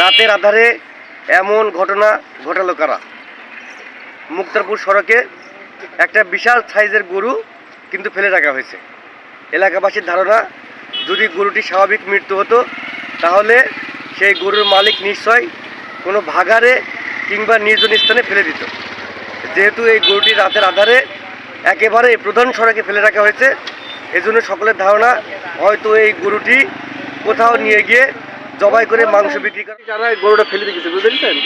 রাতের আধারে এমন ঘটনা ঘটালো কারা? মুক্তারপুর সড়কে একটা বিশাল সাইজের গরু কিন্তু ফেলে রাখা হয়েছে। এলাকাবাসীর ধারণা, যদি গরুটি স্বাভাবিক মৃত্যু হতো, তাহলে সেই গরুর মালিক নিশ্চয় কোনো ভাগারে কিংবা নির্জন স্থানে ফেলে দিত। যেহেতু এই গরুটি রাতের আধারে একেবারে প্রধান সড়কে ফেলে রাখা হয়েছে, এজন্য সকলের ধারণা, হয়তো এই গরুটি কোথাও নিয়ে গিয়ে জবাই করে মাংস বিক্রি করে। যারা গরুটা ফেলে দিয়েছে পেরেছেন?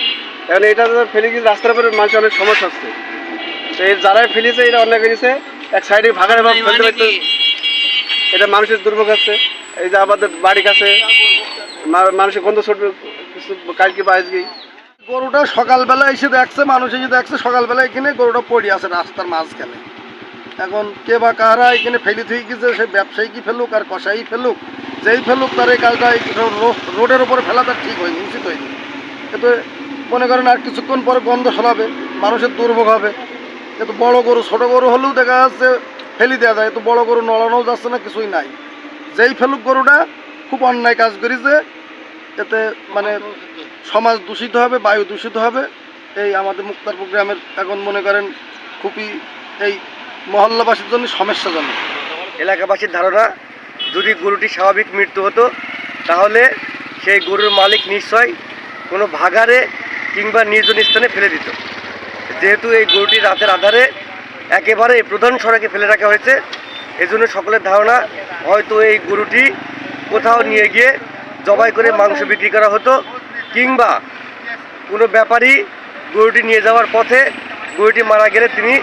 এখন এটা ফেলে গিয়ে রাস্তার উপরে মানুষের অনেক সমস্যা হচ্ছে। তো এই যারাই ফেলেছে এটা অন্যায় করেছে। এক সাইডে ভাগারে ভাগ ফেলতে এটা মানুষের দুর্ভোগ আছে। এই যে আমাদের বাড়ি কাছে মানুষের গন্ধ ছুটবে কিছু কালকে বা আজকে। গরুটা সকালবেলা এসে দেখছে মানুষ এসে দেখছে সকালবেলা এখানে গরুটা পড়ে আছে রাস্তার মাঝখানে। এখন কে বা কারা এখানে ফেলি থুই গেছে সে ব্যবসায়ী কি ফেলুক আর কষাই ফেলুক? যেই ফেলুক তার এই কাজটা রোডের উপরে ফেলাটা ঠিক হয়নি উচিত হয়নি। এতে মনে করেন আর কিছুক্ষণ পরে গন্ধ ছড়াবে মানুষের দুর্ভোগ হবে। এত বড় গরু, ছোট গরু হলেও দেখা যাচ্ছে ফেলি দেওয়া যায়, এত বড় গরু নড়ানো যাচ্ছে না, কিছুই নাই। যেই ফেলুক গরুটা খুব অন্যায় কাজ করেছে, এতে মানে সমাজ দূষিত হবে, বায়ু দূষিত হবে, এই আমাদের মুক্তারপুর গ্রামের এখন মনে করেন খুবই এই মহল্লাবাসীর জন্য সমস্যাজনক। এলাকাবাসীর ধারণা যদি গরুটি স্বাভাবিক মৃত্যু হতো, তাহলে সেই গরুর মালিক নিশ্চয় কোনো ভাগারে কিংবা নির্জন স্থানে ফেলে দিত। যেহেতু এই গরুটি রাতের আধারে একেবারে প্রধান সড়কে ফেলে রাখা হয়েছে, এজন্য সকলের ধারণা, হয়তো এই গরুটি কোথাও নিয়ে গিয়ে জবাই করে মাংস বিক্রি করা হতো, কিংবা কোনো ব্যাপারী গরুটি নিয়ে যাওয়ার পথে গরুটি মারা গেলে তিনি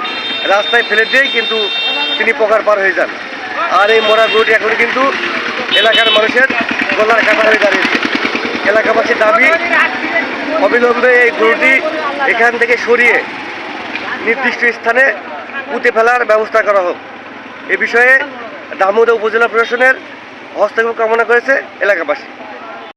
রাস্তায় ফেলে দিয়েই কিন্তু তিনি পকার পার হয়ে যান। আর এই মরা গরুটি এখন কিন্তু এলাকার মানুষের গলার কাটা হয়ে দাঁড়িয়েছে। এলাকাবাসীর দাবি, অবিলম্বে এই গরুটি এখান থেকে সরিয়ে নির্দিষ্ট স্থানে পুঁতে ফেলার ব্যবস্থা করা হোক। এ বিষয়ে দামোদা উপজেলা প্রশাসনের হস্তক্ষেপ কামনা করেছে এলাকাবাসী।